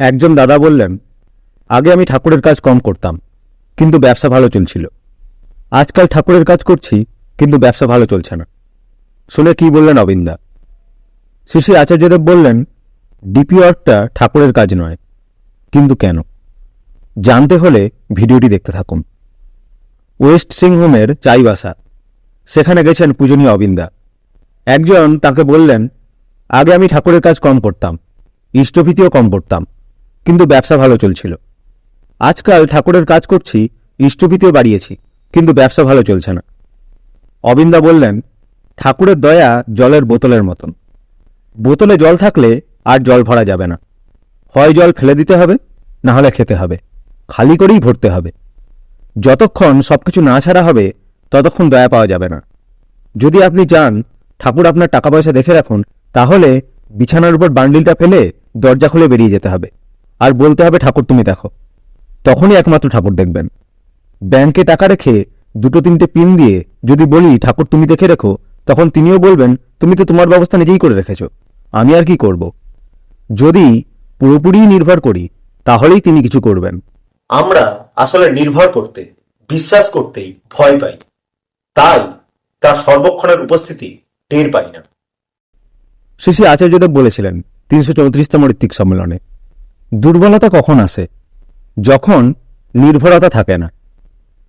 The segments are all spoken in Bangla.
একজন দাদা বললেন, আগে আমি ঠাকুরের কাজ কম করতাম, কিন্তু ব্যবসা ভালো চলছিল। আজকাল ঠাকুরের কাজ করছি, কিন্তু ব্যবসা ভালো চলছে না। শুনে কি বললেন অবিন্দা? শ্রী আচার্যদেব বললেন, ডিপি ওয়ার্কটা ঠাকুরের কাজ নয়, কিন্তু কেন? জানতে হলে ভিডিওটি দেখতে থাকুন। ওয়েস্ট সিংহোমের চাইবাসা, সেখানে গেছেন পূজনীয় অবিন্দা। একজন তাকে বললেন, আগে আমি ঠাকুরের কাজ কম করতাম, ইষ্টভীতিও কম করতাম কিন্তু ব্যবসা ভালো চলছিল। আজকাল ঠাকুরের কাজ করছি, ইষ্টভীতিও বাড়িয়েছি, কিন্তু ব্যবসা ভালো চলছে না। অবিন্দা বললেন, ঠাকুরের দয়া জলের বোতলের মতন। বোতলে জল থাকলে আর জল ভরা যাবে না। হয় জল ফেলে দিতে হবে, না হলে খেতে হবে। খালি করেই ভরতে হবে। যতক্ষণ সবকিছু না ছাড়া হবে, ততক্ষণ দয়া পাওয়া যাবে না। যদি আপনি চান, ঠাকুর আপনার টাকা পয়সা দেখে রাখুন, তাহলে বিছানার উপর বান্ডিলটা ফেলে দরজা খুলে বেরিয়ে যেতে হবে। আর বলতে হবে ঠাকুর তুমি দেখো। তখনই একমাত্র ঠাকুর দেখবেন। ব্যাংকে টাকা রেখে দুটো তিনটে পিন দিয়ে যদি বলি ঠাকুর তুমি দেখে রেখো তখন তিনিও বলবেন তুমি তো তোমার ব্যবস্থা নিজেই করে রেখেছ আমি আর কি করব? যদি পুরোপুরি নির্ভর করি তাহলেই তিনি কিছু করবেন। আমরা আসলে নির্ভর করতে বিশ্বাস করতেই ভয় পাই। তাই তার সর্বক্ষণের উপস্থিতি টের পাই না। শ্রী শ্রী আচার্যদেব বলেছিলেন তিনশো চৌত্রিশতম ঋত্বিক সম্মেলনে দুর্বলতা কখন আসে যখন নির্ভরতা থাকে না।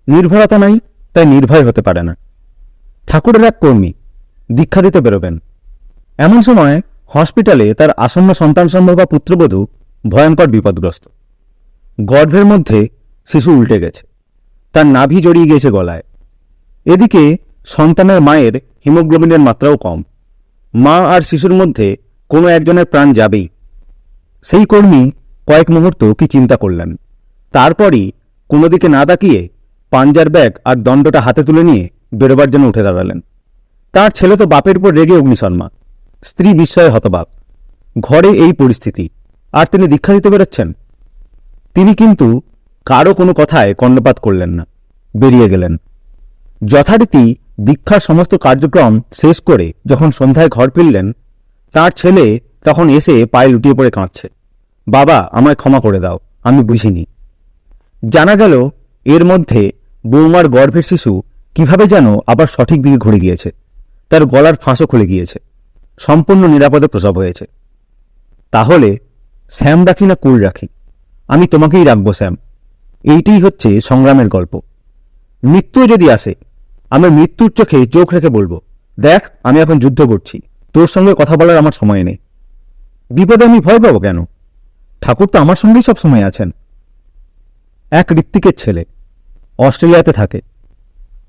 নির্ভরতা নাই, তাই নির্ভয় হতে পারে না। ঠাকুরের এক কর্মী দীক্ষা দিতে বেরোবেন। এমন সময় হসপিটালে তার আসন্ন সন্তান সম্ভবা পুত্রবধূ ভয়ঙ্কর বিপদগ্রস্ত। গর্ভের মধ্যে শিশু উল্টে গেছে। তার নাভি জড়িয়ে গিয়েছে গলায়। এদিকে সন্তানের মায়ের হিমোগ্লোবিনের মাত্রাও কম। মা আর শিশুর মধ্যে কোনো একজনের প্রাণ যাবেই। সেই কর্মী কয়েক মুহূর্ত কি চিন্তা করলেন। তারপরই কোনো দিকে না তাকিয়ে পাঞ্জার ব্যাগ আর দণ্ডটা হাতে তুলে নিয়ে বেরোবার জন্য উঠে দাঁড়ালেন। তার ছেলে তো বাপের উপর রেগে অগ্নিশর্মা, স্ত্রী বিস্ময়ে হতবাক। ঘরে এই পরিস্থিতি, আর তিনি দীক্ষা দিতে বেরোচ্ছেন? তিনি কিন্তু কারও কোনো কথায় কর্ণপাত করলেন না, বেরিয়ে গেলেন। যথারীতি দীক্ষার সমস্ত কার্যক্রম শেষ করে যখন সন্ধ্যায় ঘর ফিরলেন, তার ছেলে তখন এসে পায়ে লুটিয়ে পড়ে কাঁদছে। বাবা, আমায় ক্ষমা করে দাও, আমি বুঝিনি। জানা গেল, এর মধ্যে বৌমার গর্ভের শিশু কীভাবে যেন আবার সঠিক দিকে ঘুরে গিয়েছে। তার গলার ফাঁসও খুলে গিয়েছে। সম্পূর্ণ নিরাপদে প্রসব হয়েছে। তাহলে, শ্যাম রাখি না কুল রাখি? আমি তোমাকেই রাখব, শ্যাম। এইটাই হচ্ছে সংগ্রামের গল্প। মৃত্যু যদি আসে আমি মৃত্যুর চোখে চোখ রেখে বলব, দেখ, আমি এখন যুদ্ধ করছি। তোর সঙ্গে কথা বলার আমার সময় নেই। বিপদে আমি ভয় পাবো কেন? ঠাকুর তো আমার সঙ্গেই সব সময় আছেন। এক ঋত্বিকের ছেলে, অস্ট্রেলিয়াতে থাকে।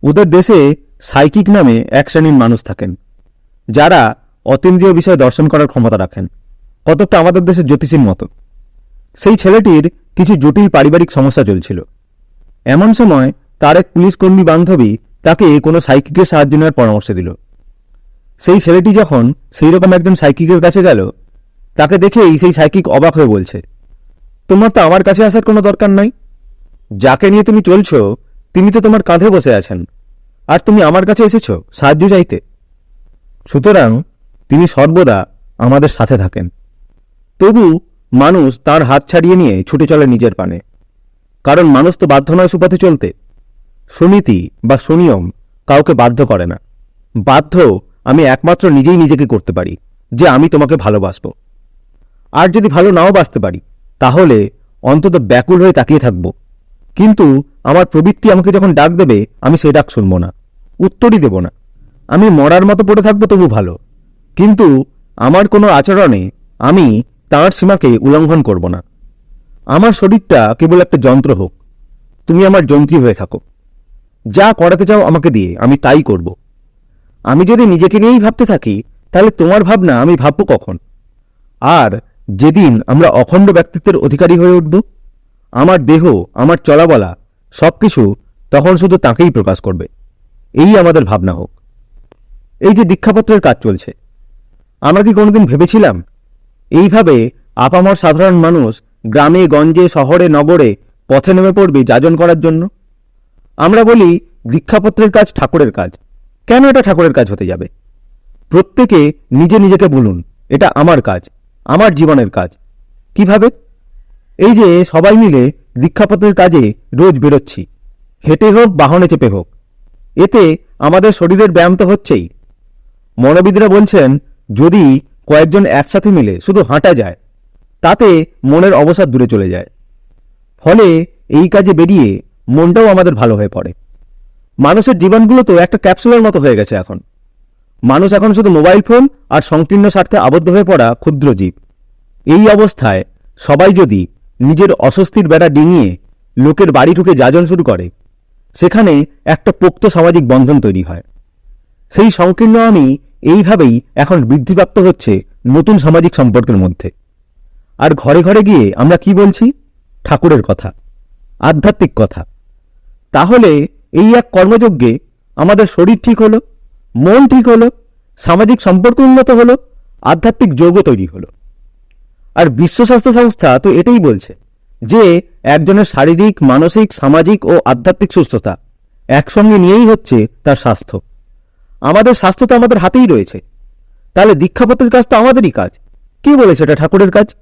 ওদের দেশে সাইকিক নামে এক শ্রেণির মানুষ থাকেন, যারা অতীন্দ্রিয় বিষয় দর্শন করার ক্ষমতা রাখেন। কতকটা আমাদের দেশের জ্যোতিষীর মতো। সেই ছেলেটির কিছু জটিল পারিবারিক সমস্যা চলছিল। এমন সময় তার এক পুলিশ কর্মী বান্ধবী তাকে কোনো সাইকিকের সাহায্য নেওয়ার পরামর্শ দিল। সেই ছেলেটি যখন সেই রকম একজন সাইকিকের কাছে গেল তাকে দেখেই সেই সাইকিক অবাক হয়ে বলছে, তোমার তো আমার কাছে আসার কোনো দরকার নাই। যাকে নিয়ে তুমি চলছো, তিনি তো তোমার কাঁধে বসে আছেন। আর তুমি আমার কাছে এসেছ, সাহায্য চাইতে। সুতরাং তিনি সর্বদা আমাদের সাথে থাকেন। তবু মানুষ তার হাত ছাড়িয়ে নিয়ে ছুটে চলে নিজের পানে। কারণ মানুষ তো বাধ্য নয় সুপথে চলতে। সুনীতি বা সুনিয়ম কাউকে বাধ্য করে না। বাধ্য আমি একমাত্র নিজেই নিজেকে করতে পারি, যে আমি তোমাকে ভালোবাসব। আর যদি ভালো নাও বাঁচতে পারি, তাহলে অন্তত ব্যাকুল হয়ে তাকিয়ে থাকব। কিন্তু আমার প্রবৃত্তি আমাকে যখন ডাক দেবে, আমি সে ডাক শুনব না, উত্তরই দেব না। আমি মরার মতো পড়ে থাকব তবু ভালো। কিন্তু আমার কোনো আচরণে আমি তাঁর সীমাকে উল্লঙ্ঘন করব না। আমার শরীরটা কেবল একটা যন্ত্র হোক। তুমি আমার যন্ত্রী হয়ে থাকো। যা করাতে চাও আমাকে দিয়ে, আমি তাই করব। আমি যদি নিজেকে নিয়েই ভাবতে থাকি, তাহলে তোমার ভাবনা আমি ভাববো কখন? আর যেদিন আমরা অখণ্ড ব্যক্তিত্বের অধিকারী হয়ে উঠব, আমার দেহ, আমার চলাবলা, সবকিছু তখন শুধু তাকেই প্রকাশ করবে। এই আমাদের ভাবনা হোক। এই যে দীক্ষাপত্রের কাজ চলছে, আমরা কি কোনোদিন ভেবেছিলাম? এইভাবে আপামর সাধারণ মানুষ গ্রামে, গঞ্জে, শহরে, নগরে পথে নেমে পড়বে যাজন করার জন্য? আমরা বলি, দীক্ষাপত্রের কাজ ঠাকুরের কাজ। কেন এটা ঠাকুরের কাজ হতে যাবে? প্রত্যেকে নিজে নিজেকে বলুন, এটা আমার কাজ। আমার জীবনের কাজ। কীভাবে? এই যে সবাই মিলে দীক্ষাপত্রের কাজে রোজ বেরোচ্ছি। হেঁটে হোক, বাহনে চেপে হোক। এতে আমাদের শরীরের ব্যায়াম তো হচ্ছেই। মনোবিদরা বলছেন, যদি কয়েকজন একসাথে মিলে শুধু হাঁটা যায়, তাতে মনের অবসাদ দূরে চলে যায়। ফলে এই কাজে বেরিয়ে মনটাও আমাদের ভালো হয়ে পড়ে। মানুষের জীবনগুলো তো একটা ক্যাপসুলের মতো হয়ে গেছে এখন। মানুষ এখন শুধু মোবাইল ফোন আর সংকীর্ণ স্বার্থে আবদ্ধ হয়ে পড়া ক্ষুদ্র জীব। এই অবস্থায় সবাই যদি নিজের অস্বস্তির বেড়া ডিঙিয়ে লোকের বাড়ি ঢুকে যাজন শুরু করে, সেখানে একটা পোক্ত সামাজিক বন্ধন তৈরি হয়। সেই সংকীর্ণ আমি এইভাবেই এখন বৃদ্ধিপ্রাপ্ত হচ্ছে নতুন সামাজিক সম্পর্কের মধ্যে। আর ঘরে ঘরে গিয়ে আমরা কি বলছি? ঠাকুরের কথা, আধ্যাত্মিক কথা। তাহলে এই এক কর্মযজ্ঞে আমাদের শরীর ঠিক হলো? মন ঠিক হলো, সামাজিক সম্পর্ক উন্নত হলো, আধ্যাত্মিক যোগও তৈরি হলো। আর বিশ্ব স্বাস্থ্য সংস্থা তো এটাই বলছে যে একজনের শারীরিক, মানসিক, সামাজিক ও আধ্যাত্মিক সুস্থতা একসঙ্গে নিয়েই হচ্ছে তার স্বাস্থ্য। আমাদের স্বাস্থ্য তো আমাদের হাতেই রয়েছে। তাহলে দীক্ষাপত্রের কাজ তো আমাদেরই কাজ। কি বলেছে এটা ঠাকুরের কাজ?